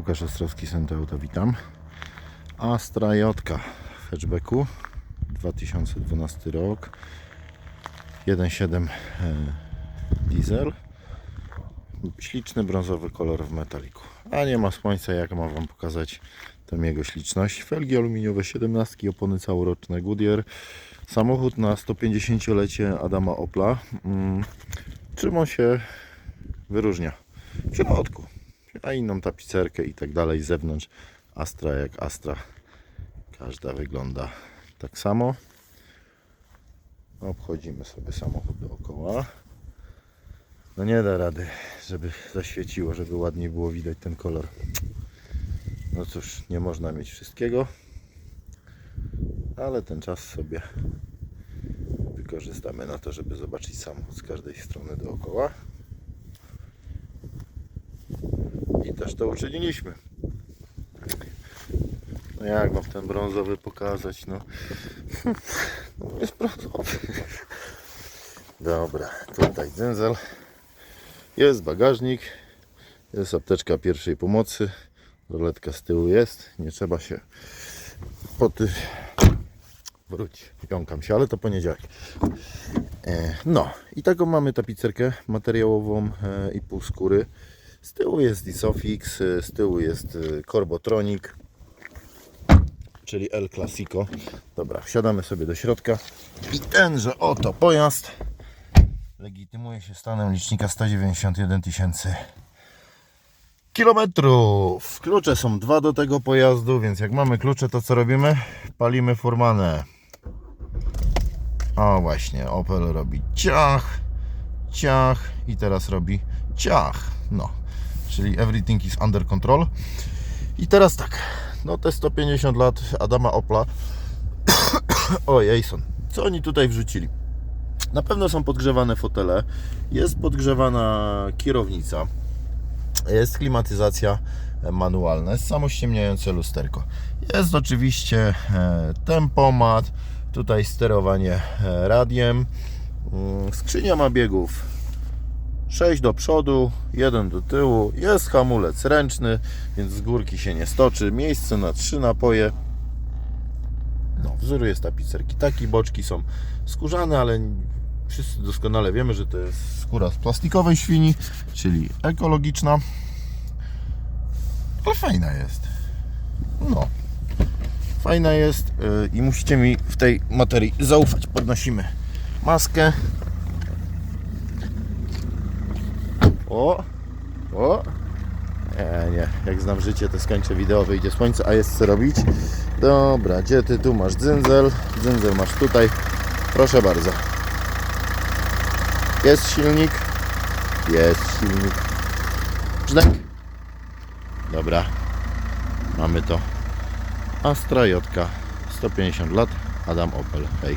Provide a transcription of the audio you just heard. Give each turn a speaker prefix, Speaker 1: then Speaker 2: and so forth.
Speaker 1: Łukasz Ostrowski, Sento Auto, witam. Astra J w hatchbacku 2012 rok 1.7 e, diesel. Śliczny brązowy kolor w metaliku. A nie ma słońca jak mam Wam pokazać tą jego śliczność. Felgi aluminiowe 17 opony całoroczne Goodyear. Samochód na 150-lecie Adama Opla. Mm, czym on się wyróżnia w środku a inną tapicerkę i tak dalej z zewnątrz. Astra jak Astra. Każda wygląda tak samo. Obchodzimy sobie samochód dookoła. No nie da rady żeby zaświeciło, żeby ładniej było widać ten kolor. No cóż, nie można mieć wszystkiego ale ten czas sobie wykorzystamy na to, żeby zobaczyć samochód z każdej strony dookoła i też to uczyniliśmy. No jak mam ten brązowy pokazać, no. no jest brązowy. Dobra, tutaj dzenzel. Jest bagażnik. Jest apteczka pierwszej pomocy. Roletka z tyłu jest. Nie trzeba się poty... Wróć, jąkam się, ale to poniedziałek. E, No i taką mamy tapicerkę materiałową e, i pół skóry. Z tyłu jest Isofix, e, z tyłu jest Corbotronic, czyli El Clasico. Dobra, wsiadamy sobie do środka i tenże oto pojazd legitymuje się stanem licznika 191 tysięcy kilometrów. Klucze są dwa do tego pojazdu, więc jak mamy klucze, to co robimy? Palimy furmanę. O właśnie, Opel robi ciach, ciach i teraz robi ciach. No, czyli everything is under control. I teraz tak, no te 150 lat Adama Opla. o Jason, co oni tutaj wrzucili? Na pewno są podgrzewane fotele, jest podgrzewana kierownica, jest klimatyzacja manualna, jest samościemniające lusterko. Jest oczywiście e, tempomat, tutaj sterowanie e, radiem, Mm, skrzynia ma biegów 6 do przodu, 1 do tyłu, jest hamulec ręczny, więc z górki się nie stoczy, miejsce na 3 napoje. No, wzór jest tapicerki. Taki boczki są skórzane, ale wszyscy doskonale wiemy, że to jest skóra z plastikowej świni, czyli ekologiczna. Ale fajna jest. No. Fajna jest yy, i musicie mi w tej materii zaufać. Podnosimy maskę. O! O! Nie, nie. Jak znam życie, to skończę wideo, wyjdzie słońce, a jest co robić. Dobra, gdzie ty tu masz dzyndzel? Dzyndzel masz tutaj. Proszę bardzo. Jest silnik. Jest silnik. Brzdęk. Dobra. Mamy to. Astra Jotka. 150 lat. Adam Opel. Hej.